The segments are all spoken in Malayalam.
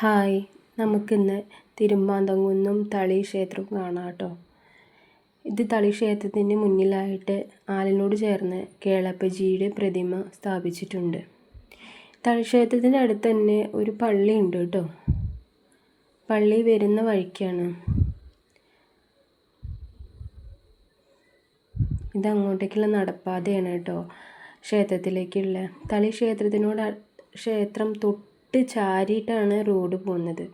ഹായ്. നമുക്കിന്ന് തിരുമാന്താംകുന്നും തളി ക്ഷേത്രവും കാണാം കേട്ടോ. ഇത് തളി ക്ഷേത്രത്തിന് മുന്നിലായിട്ട് ആലിനോട് ചേർന്ന് കേളപ്പജിയുടെ പ്രതിമ സ്ഥാപിച്ചിട്ടുണ്ട്. തളി ക്ഷേത്രത്തിന്റെ അടുത്ത് തന്നെ ഒരു പള്ളി ഉണ്ട് കേട്ടോ. പള്ളി വരുന്ന വഴിക്കാണ്. ഇത് അങ്ങോട്ടേക്കുള്ള നടപ്പാതയാണ് കേട്ടോ ക്ഷേത്രത്തിലേക്കുള്ള. തളി ക്ഷേത്രത്തിനോട് ക്ഷേത്രം തൊട്ട് ചാരിയിട്ടാണ് റോഡ് പോകുന്നത്.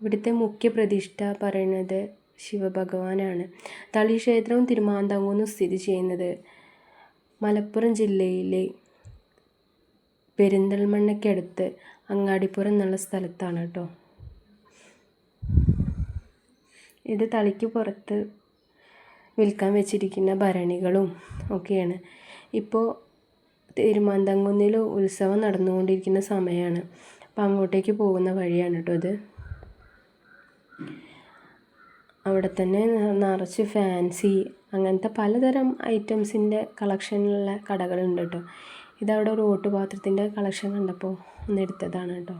ഇവിടുത്തെ മുഖ്യ പ്രതിഷ്ഠ പറയുന്നത് ശിവഭഗവാനാണ്. തളി ക്ഷേത്രവും തിരുമാന്താങ്കുന്നും സ്ഥിതി ചെയ്യുന്നത് മലപ്പുറം ജില്ലയിലെ പെരിന്തൽമണ്ണയ്ക്കടുത്ത് അങ്ങാടിപ്പുറം എന്നുള്ള സ്ഥലത്താണ് കേട്ടോ. ഇത് തളിക്ക് പുറത്ത് വിൽക്കാൻ വെച്ചിരിക്കുന്ന ഭരണികളും ഒക്കെയാണ്. ഇപ്പോൾ തിരുമാന്താംകുന്നിൽ ഉത്സവം നടന്നുകൊണ്ടിരിക്കുന്ന സമയമാണ് അപ്പോൾ അങ്ങോട്ടേക്ക് പോകുന്ന വഴിയാണ് കേട്ടോ ഇത്. അവിടെ തന്നെ നിറച്ച് ഫാൻസി അങ്ങനത്തെ പലതരം ഐറ്റംസിന്റെ കളക്ഷനുള്ള കടകളുണ്ട് കേട്ടോ ഇതവിടെ ഒരു ഓട്ടുപാത്രത്തിന്റെ കളക്ഷൻ കണ്ടപ്പോൾ ഒന്ന് എടുത്തതാണ് കേട്ടോ.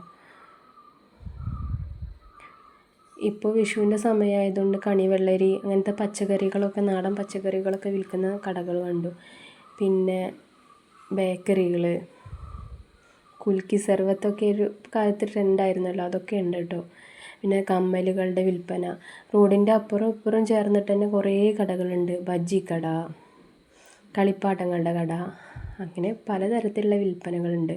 ഇപ്പോൾ വിഷുവിന്റെ സമയമായതുകൊണ്ട് കണിവെള്ളരി അങ്ങനത്തെ പച്ചക്കറികളൊക്കെ നാടൻ പച്ചക്കറികളൊക്കെ വിൽക്കുന്ന കടകൾ കണ്ടു. പിന്നെ ബേക്കറികൾ കുൽക്കി സർവത്തൊക്കെ ഒരു കാലത്ത് ട്രെൻഡായിരുന്നല്ലോ അതൊക്കെ ഉണ്ട് കേട്ടോ. പിന്നെ കമ്മലുകളുടെ വിൽപ്പന. റോഡിന്റെ അപ്പുറം ഇപ്പുറം ചേർന്നിട്ട് തന്നെ കുറേ കടകളുണ്ട്. ബജ്ജി കട കളിപ്പാട്ടങ്ങളുടെ കട അങ്ങനെ പലതരത്തിലുള്ള വിൽപ്പനകളുണ്ട്.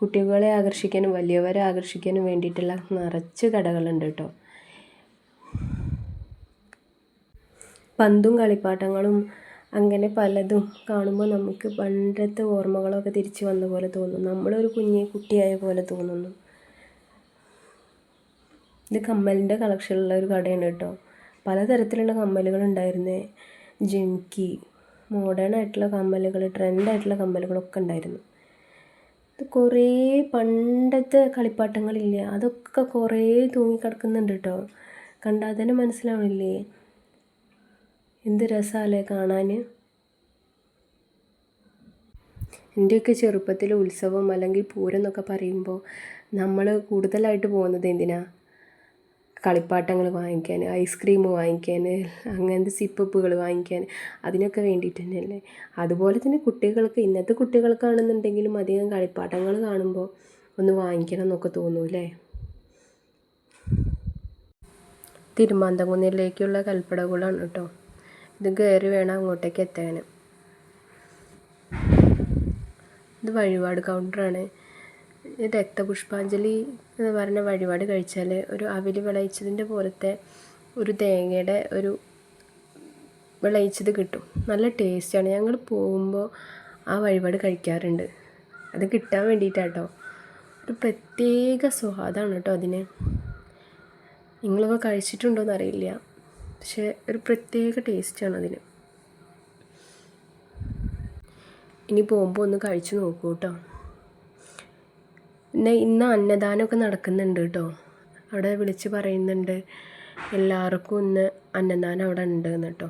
കുട്ടികളെ ആകർഷിക്കാനും വലിയവരെ ആകർഷിക്കാനും വേണ്ടിയിട്ടുള്ള നിറച്ച് കടകളുണ്ട് കേട്ടോ. പന്തും കളിപ്പാട്ടങ്ങളും അങ്ങനെ പലതും കാണുമ്പോൾ നമുക്ക് പണ്ടത്തെ ഓർമ്മകളൊക്കെ തിരിച്ചു വന്ന പോലെ തോന്നും. നമ്മളൊരു കുഞ്ഞി കുട്ടിയായ പോലെ തോന്നുന്നു. ഇത് കമ്മലിന്റെ കളക്ഷനുള്ള ഒരു കടയാണ് കേട്ടോ. പലതരത്തിലുള്ള കമ്മലുകൾ ഉണ്ടായിരുന്നേ ജിംകി മോഡേൺ ആയിട്ടുള്ള കമ്മലുകൾ ട്രെൻഡായിട്ടുള്ള കമ്മലുകളൊക്കെ ഉണ്ടായിരുന്നു. ഇത് കുറേ പണ്ടത്തെ കളിപ്പാട്ടങ്ങളില്ലേ? അതൊക്കെ കുറേ തൂങ്ങിക്കിടക്കുന്നുണ്ട് കേട്ടോ. കണ്ടാൽ തന്നെ മനസ്സിലാവണില്ലേ? എന്ത് രസമല്ലേ കാണാൻ എന്റെയൊക്കെ ചെറുപ്പത്തിൽ ഉത്സവം അല്ലെങ്കിൽ പൂരം എന്നൊക്കെ പറയുമ്പോൾ നമ്മൾ കൂടുതലായിട്ട് പോകുന്നത് എന്തിനാ? കളിപ്പാട്ടങ്ങൾ വാങ്ങിക്കാൻ ഐസ്ക്രീം വാങ്ങിക്കാൻ അങ്ങനത്തെ സിപ്പപ്പുകൾ വാങ്ങിക്കാൻ അതിനൊക്കെ വേണ്ടിയിട്ട് തന്നെയല്ലേ അതുപോലെ തന്നെ കുട്ടികൾക്ക് ഇന്നത്തെ കുട്ടികൾക്കാണെന്നുണ്ടെങ്കിലും അധികം കളിപ്പാട്ടങ്ങൾ കാണുമ്പോൾ ഒന്ന് വാങ്ങിക്കണം എന്നൊക്കെ തോന്നൂല്ലേ? തിരുമാന്തകുന്നിലേക്കുള്ള കൽപ്പടകളാണ് കേട്ടോ ഇത് കയറി വേണം അങ്ങോട്ടേക്ക് എത്താൻ ഇത് വഴിപാട് കൗണ്ടറാണ് രക്തപുഷ്പാഞ്ജലി എന്ന് പറഞ്ഞ വഴിപാട് കഴിച്ചാൽ ഒരു അവിൽ വിളയിച്ചതിന്റെ പോലത്തെ ഒരു തേങ്ങയുടെ ഒരു വിളയിച്ചത് കിട്ടും. നല്ല ടേസ്റ്റാണ് ഞങ്ങൾ പോകുമ്പോൾ ആ വഴിപാട് കഴിക്കാറുണ്ട്. അത് കിട്ടാൻ വേണ്ടിയിട്ടാട്ടോ ഒരു പ്രത്യേക സ്വാദാണ് കേട്ടോ അതിന്. നിങ്ങളൊക്കെ കഴിച്ചിട്ടുണ്ടോ അറിയില്ല പക്ഷേ ഒരു പ്രത്യേക ടേസ്റ്റാണ് അതിന്. ഇനി പോകുമ്പോൾ ഒന്ന് കഴിച്ചു നോക്കൂ കേട്ടോ പിന്നെ ഇന്ന് അന്നദാനമൊക്കെ നടക്കുന്നുണ്ട് കേട്ടോ അവിടെ വിളിച്ച് പറയുന്നുണ്ട് എല്ലാവർക്കും ഇന്ന് അന്നദാനം അവിടെ ഉണ്ട് കേട്ടോ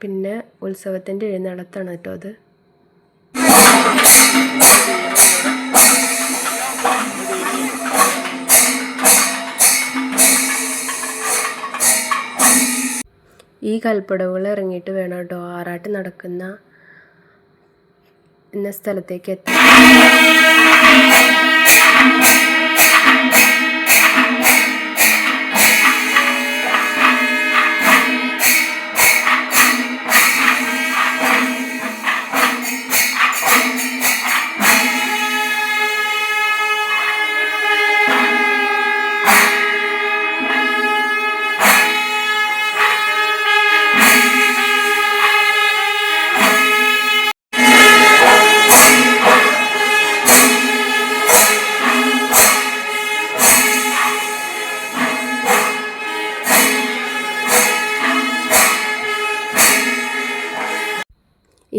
പിന്നെ ഉത്സവത്തിന്റെ എഴുന്നള്ളത്താണ് കേട്ടോ അത്. കൽപ്പടവുകൾ ഇറങ്ങിയിട്ട് വേണം കേട്ടോ. ആറാട്ട് നടക്കുന്ന എന്ന സ്ഥലത്തേക്ക് എത്തി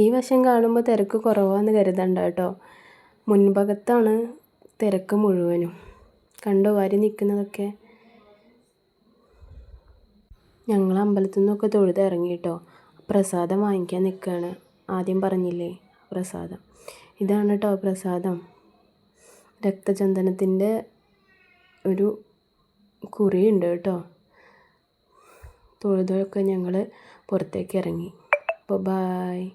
ഈ വശം കാണുമ്പോൾ തിരക്ക് കുറവാന്ന് കരുതണ്ട കേട്ടോ. മുൻഭാഗത്താണ് തിരക്ക് മുഴുവനും. കണ്ടോ വാരി നിൽക്കുന്നതൊക്കെ? ഞങ്ങൾ അമ്പലത്തിൽ നിന്നൊക്കെ തൊഴുത് ഇറങ്ങി കേട്ടോ. പ്രസാദം വാങ്ങിക്കാൻ നിൽക്കുകയാണ്. ആദ്യം പറഞ്ഞില്ലേ പ്രസാദം. ഇതാണ് കേട്ടോ പ്രസാദം. രക്തചന്ദനത്തിന്റെ ഒരു കുറിയുണ്ട് കേട്ടോ. തൊഴുതൊക്കെ ഞങ്ങൾ പുറത്തേക്ക് ഇറങ്ങി. അപ്പോൾ ബായ്.